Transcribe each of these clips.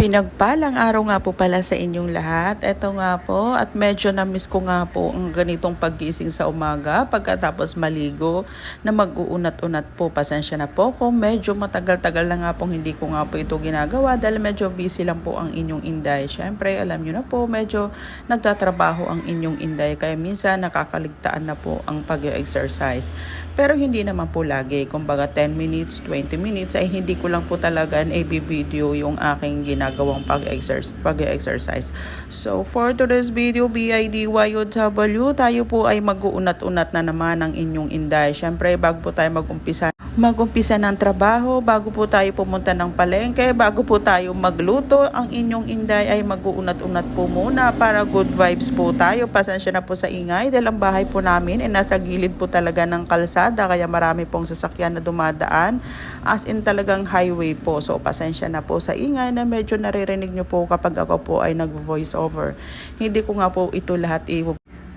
Pinagpalang araw nga po pala sa inyong lahat. Ito nga po at medyo na-miss ko nga po ang ganitong paggising sa umaga pagkatapos maligo na mag-uunat-unat po. Pasensya na po kung medyo matagal-tagal na nga pong hindi ko nga po ito ginagawa dahil medyo busy lang po ang inyong inday. Siyempre alam nyo na po medyo nagtatrabaho ang inyong inday kaya minsan nakakaligtaan na po ang pag-exercise. Pero hindi naman po lagi. Kumbaga 10 minutes, 20 minutes ay hindi ko lang po talaga i-video yung aking ginagawang pag-exercise. Pag-exercise. So for today's video, BIDYOW, tayo po ay mag-uunat-unat na naman ang inyong inday. Siyempre, bago po tayo mag-umpisa mag-umpisa ng trabaho, bago po tayo pumunta ng palengke, bago po tayo magluto, ang inyong inday ay mag-uunat-unat po muna para good vibes po tayo. Pasensya na po sa ingay dahil ang bahay po namin ay nasa gilid po talaga ng kalsada kaya marami pong sasakyan na dumadaan as in talagang highway po. So pasensya na po sa ingay na medyo naririnig nyo po kapag ako po ay nag-voice over. Hindi ko nga po ito lahat i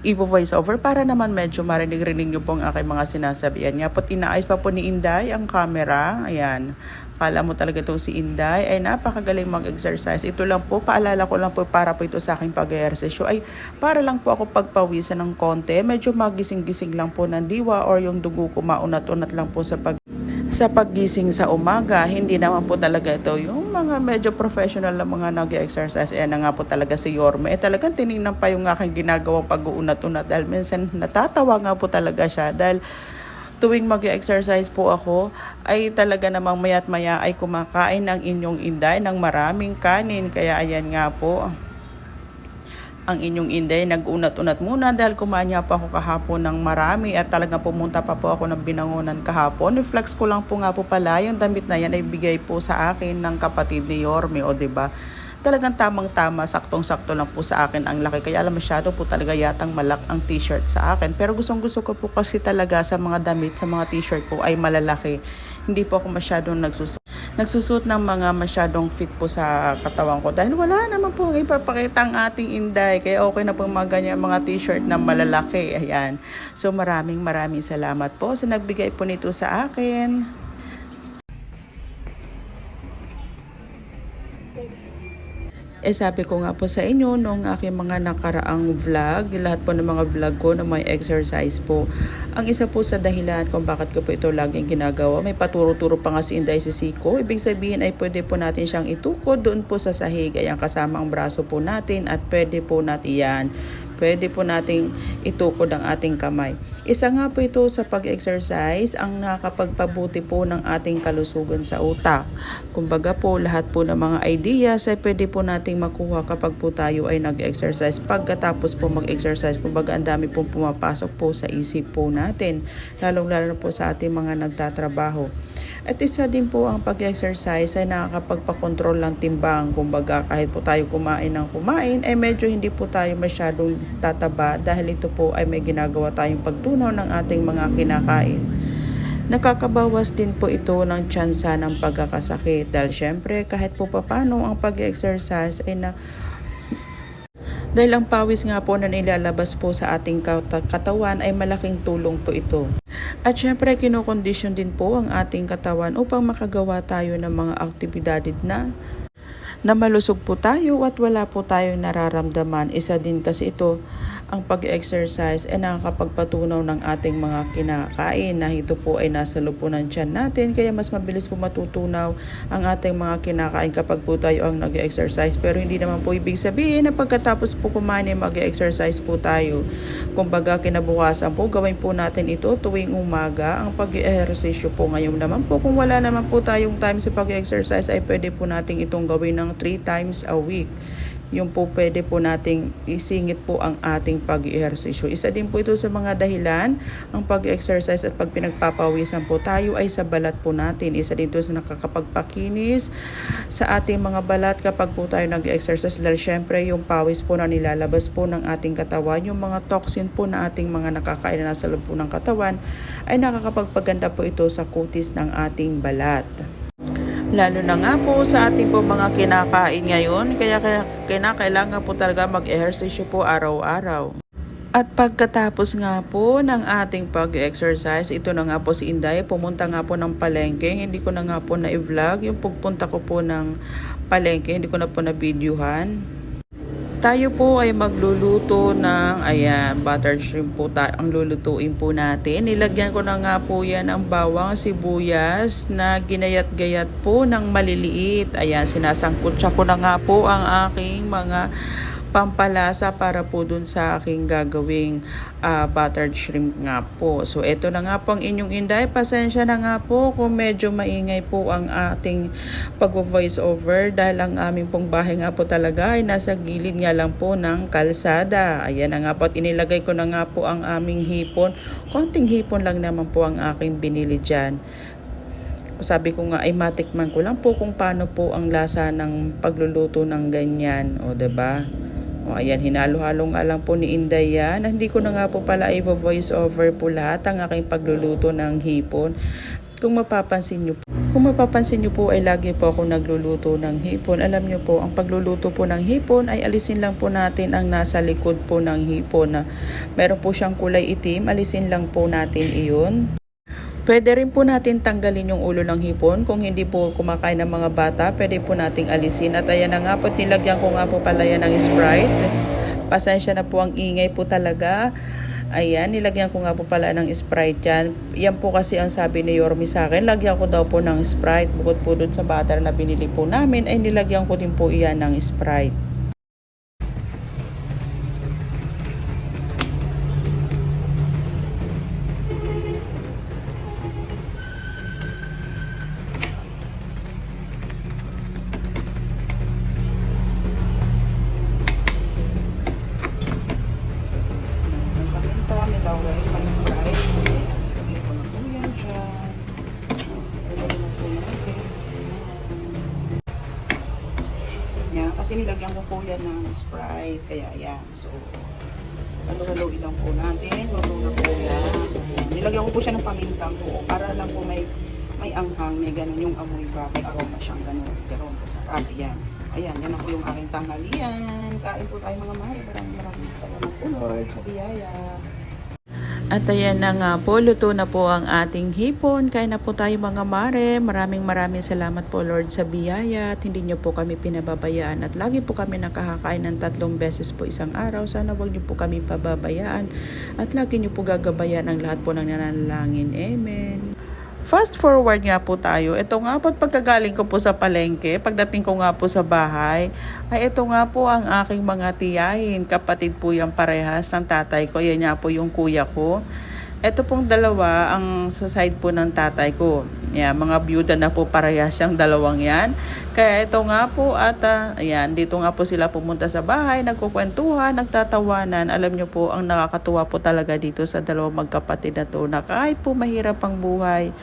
i-voice over para naman medyo marinig-rinig nyo po ang aking mga sinasabihan. Nga po, inaayos pa po ni Inday ang camera. Ayan. Kala mo talaga itong si Inday ay napakagaling mag-exercise. Ito lang po, paalala ko lang po para po ito sa aking pag-exercise. ay para lang po ako pagpawisan ng konti. Medyo magising-gising lang po ng diwa or yung dugo ko maunat-unat lang po sa pag sa paggising sa umaga, hindi naman po talaga ito yung mga medyo professional na mga nag-exercise. Ayan na nga po talaga si Yorme. Eh talagang tinignan pa yung aking ginagawang pag-uunat-unat dahil minsan natatawa nga po talaga siya dahil tuwing mag-exercise po ako ay talaga namang mayat maya ay kumakain ng inyong inday ng maraming kanin. Kaya ayan nga po, ang inyong inday nag-unat-unat muna dahil kumain nga po ako kahapon ng marami at talaga pumunta pa po ako ng binangonan kahapon. Reflex ko lang po nga po pala yung damit na yan ay bigay po sa akin ng kapatid ni Yorme o ba? Talagang tamang-tama, saktong-sakto lang po sa akin ang laki. Kaya alam masyado po talaga yatang malak ang t-shirt sa akin. Pero gustong-gusto ko po kasi talaga sa mga damit, sa mga t-shirt po ay malalaki. Hindi po ako masyadong nagsusuot nagsusuot ng mga masyadong fit po sa katawan ko. Dahil wala naman po ipapakita ang ating inday. Kaya okay na po mga ganyan mga t-shirt na malalaki. Ayan. So maraming maraming salamat po sa nagbigay po nito sa akin Eh sabi ko nga po sa inyo nung aking mga nakaraang vlog, lahat po ng mga vlog ko na may exercise po. Ang isa po sa dahilan kung bakit ko po ito laging ginagawa, may paturo-turo pa nga si Inday si Siko. Ibig sabihin ay pwede po natin siyang itukod doon po sa sahig. Kasama ang braso po natin at pwede po natin yan pwede po nating itukod ang ating kamay. Isa nga po ito sa pag-exercise ang nakakapagpabuti po ng ating kalusugan sa utak. Kumbaga po lahat po ng mga ideas ay pwede po nating makuha kapag po tayo ay nag-exercise. Pagkatapos po mag-exercise, kumbaga ang dami pong pumapasok po sa isip po natin, lalong-lalo po sa ating mga nagtatrabaho. At isa din po ang pag-exercise ay nakakapagpakontrol ng timbang. Kumbaga kahit po tayo kumain ng kumain, ay medyo hindi po tayo masyadong tataba dahil ito po ay may ginagawa tayong pagtunaw ng ating mga kinakain. Nakakabawas din po ito ng tsansa ng pagkakasakit dahil syempre kahit po papano ang pag-exercise ay na dahil ang pawis nga po na nilalabas po sa ating katawan ay malaking tulong po ito. At syempre kinokondisyon din po ang ating katawan upang makagawa tayo ng mga aktibidad na na malusog po tayo at wala po tayong nararamdaman. Isa din kasi ito ang pag-exercise ay nakakapagpatunaw ng ating mga kinakain na ito po ay nasa lupo ng tiyan natin. Kaya mas mabilis po matutunaw ang ating mga kinakain kapag po tayo ang nag-exercise. Pero hindi naman po ibig sabihin na pagkatapos po kumain ay mag-exercise po tayo. Kumbaga kinabukasan po gawin po natin ito tuwing umaga. Ang pag-ehersisyo po ngayon naman po kung wala naman po tayong time sa pag-exercise ay pwede po nating itong gawin ng 3 times a week yung po pwede po nating isingit po ang ating pag-ehersisyo. Isa din po ito sa mga dahilan, ang pag-exercise at pag pinagpapawisan po tayo ay sa balat po natin. Isa din ito sa nakakapagpakinis sa ating mga balat kapag po tayo nag-exercise dahil syempre yung pawis po na nilalabas po ng ating katawan, yung mga toxin po na ating mga nakakain na nasa loob po ng katawan ay nakakapagpaganda po ito sa kutis ng ating balat. Lalo na nga po sa ating po mga kinakain ngayon, kaya, kaya kinakailangan po talaga mag-ehersisyo po araw-araw. At pagkatapos nga po ng ating pag-exercise, ito na nga po si Inday, pumunta nga po ng palengke. Hindi ko na nga po na-vlog yung pagpunta ko po ng palengke, hindi ko na po na-videohan. Tayo po ay magluluto ng, ayan, butter shrimp po ta- ang lulutuin po natin. Nilagyan ko na nga po yan ng bawang sibuyas na ginayat-gayat po ng maliliit. Ayan, sinasangkutsa ko na nga po ang aking mga pampalasa para po dun sa aking gagawing ah, buttered shrimp nga po. So, ito na nga po ang inyong inday. Pasensya na nga po kung medyo maingay po ang ating pag-voice over dahil ang aming pong bahay nga po talaga ay nasa gilid nga lang po ng kalsada. Ayan na nga po at inilagay ko na nga po ang aming hipon. Konting hipon lang naman po ang aking binili dyan sabi ko nga ay matikman ko lang po kung paano po ang lasa ng pagluluto ng ganyan. O, ba? O, ayan, hinalo-halo nga lang po ni Inday yan. Hindi ko na nga po pala i-voice over po lahat ang aking pagluluto ng hipon. Kung mapapansin nyo kung mapapansin nyo po ay lagi po ako nagluluto ng hipon. Alam nyo po, ang pagluluto po ng hipon ay alisin lang po natin ang nasa likod po ng hipon. Na meron po siyang kulay itim, alisin lang po natin iyon. Pwede rin po natin tanggalin yung ulo ng hipon. Kung hindi po kumakain ng mga bata, pwede po nating alisin. At ayan na nga po, nilagyan ko nga po pala yan ng Sprite. Pasensya na po ang ingay po talaga. Ayan, nilagyan ko nga po pala ng Sprite yan. Yan po kasi ang sabi ni Yormi sa akin, lagyan ko daw po ng Sprite. Bukod po dun sa butter na binili po namin, ay nilagyan ko din po iyan ng Sprite. Ko po yan ng Sprite, kaya yan. So, halo-haloin lang po natin. Luto na po yan. Nilagyan ko po siya ng pamintang po para lang po may may anghang, may ganun yung amoy ba, may aroma siyang ganun. Ganun po sa Ayan. Ayan, yan po yung aking tanghalian. Kain po tayo mga mahal. Maraming maraming salamat po Lord sa biyaya. At ayan na nga po, luto na po ang ating hipon. Kain na po tayo mga mare. Maraming maraming salamat po Lord sa biyaya at hindi niyo po kami pinababayaan. At lagi po kami nakakakain ng tatlong beses po isang araw. Sana wag niyo po kami pababayaan. At lagi niyo po gagabayan ang lahat po ng nananalangin. Amen. Fast forward nga po tayo. Ito nga po pagkagaling ko po sa palengke, pagdating ko nga po sa bahay, ay ito nga po ang aking mga tiyahin. Kapatid po yung parehas ng tatay ko. Yan nga po yung kuya ko. Ito pong dalawa ang sa side po ng tatay ko. Yan, mga byuda na po parehas siyang dalawang yan. Kaya ito nga po at ah, ayan, dito nga po sila pumunta sa bahay, nagkukwentuhan, nagtatawanan. Alam nyo po, ang nakakatuwa po talaga dito sa dalawang magkapatid na to na kahit po mahirap ang buhay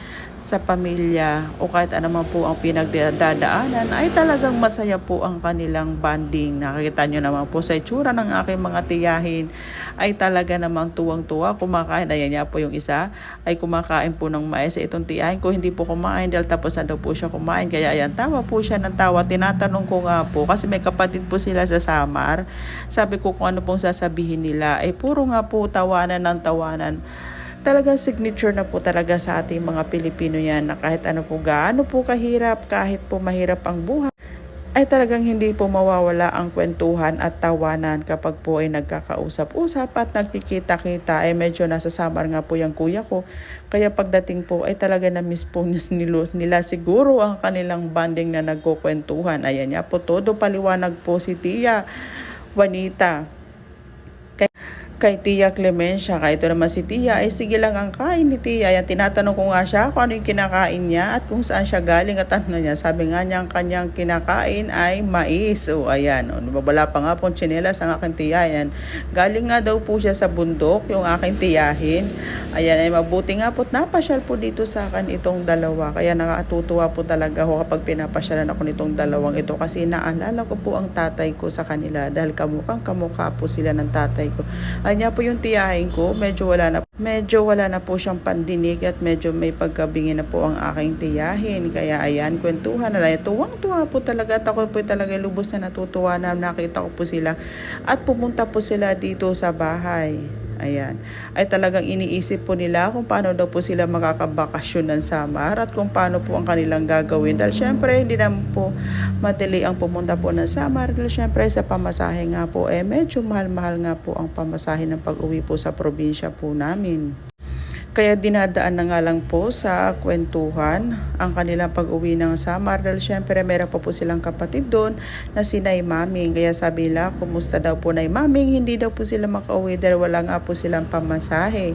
sa pamilya o kahit ano man po ang pinagdadaanan ay talagang masaya po ang kanilang bonding. Nakikita nyo naman po sa itsura ng aking mga tiyahin ay talaga namang tuwang-tuwa kumakain. Ayan niya po yung isa ay kumakain po ng mais. Itong tiyahin ko hindi po kumain dahil tapos na daw po siya kumain. Kaya ayan, tawa po siya ng tawa. Tinatanong ko nga po kasi may kapatid po sila sa Samar. Sabi ko kung ano pong sasabihin nila. Ay puro nga po tawanan ng tawanan talaga signature na po talaga sa ating mga Pilipino yan na kahit ano po gaano po kahirap, kahit po mahirap ang buhay, ay talagang hindi po mawawala ang kwentuhan at tawanan kapag po ay nagkakausap-usap at nagkikita-kita ay medyo nasa samar nga po yung kuya ko. Kaya pagdating po ay talaga na miss po nila, nila siguro ang kanilang banding na nagkukwentuhan. Ayan niya po, todo paliwanag po si Tia Juanita kay Tia Clemencia. Kaya ito naman si Tia, ay sige lang ang kain ni Tia. Yan, tinatanong ko nga siya kung ano yung kinakain niya at kung saan siya galing at ano niya. Sabi nga niya, ang kanyang kinakain ay mais. O ayan, o, wala pa nga pong tsinelas ang aking Tia. Yan. Galing nga daw po siya sa bundok, yung aking tiyahin. Ayan, ay mabuti nga po. Napasyal po dito sa akin itong dalawa. Kaya nakatutuwa po talaga ako kapag pinapasyalan ako nitong dalawang ito. Kasi naalala ko po ang tatay ko sa kanila dahil kamukhang kamukha po sila ng tatay ko. Anya po yung tiyahin ko, medyo wala na Medyo wala na po siyang pandinig at medyo may pagkabingi na po ang aking tiyahin. Kaya ayan, kwentuhan na lang. Tuwang-tuwa po talaga at ako po talaga lubos na natutuwa na nakita ko po sila. At pumunta po sila dito sa bahay. Ayan. Ay talagang iniisip po nila kung paano daw po sila makakabakasyon ng Samar at kung paano po ang kanilang gagawin. Dahil syempre, hindi naman po madali ang pumunta po ng Samar. Dahil syempre, sa pamasahe nga po, eh medyo mahal-mahal nga po ang pamasahe ng pag-uwi po sa probinsya po namin. Kaya dinadaan na nga lang po sa kwentuhan ang kanilang pag-uwi ng Samar dahil syempre meron pa po silang kapatid doon na si Nay Maming. Kaya sabi nila, kumusta daw po Nay Maming? Hindi daw po sila makauwi dahil wala nga po silang pamasahe.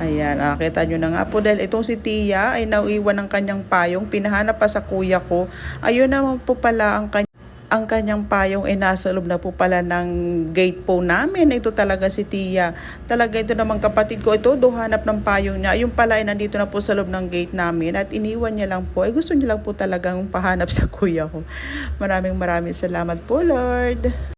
Ayan, nakita nyo na nga po dahil itong si Tia ay nauiwan ng kanyang payong. Pinahanap pa sa kuya ko. Ayun naman po pala ang kanyang ang kanyang payong ay nasa loob na po pala ng gate po namin. Ito talaga si Tia. Talaga ito naman kapatid ko. Ito, dohanap ng payong niya. Yung pala ay nandito na po sa loob ng gate namin. At iniwan niya lang po. Ay gusto niya lang po talagang pahanap sa kuya ko. Maraming maraming salamat po, Lord.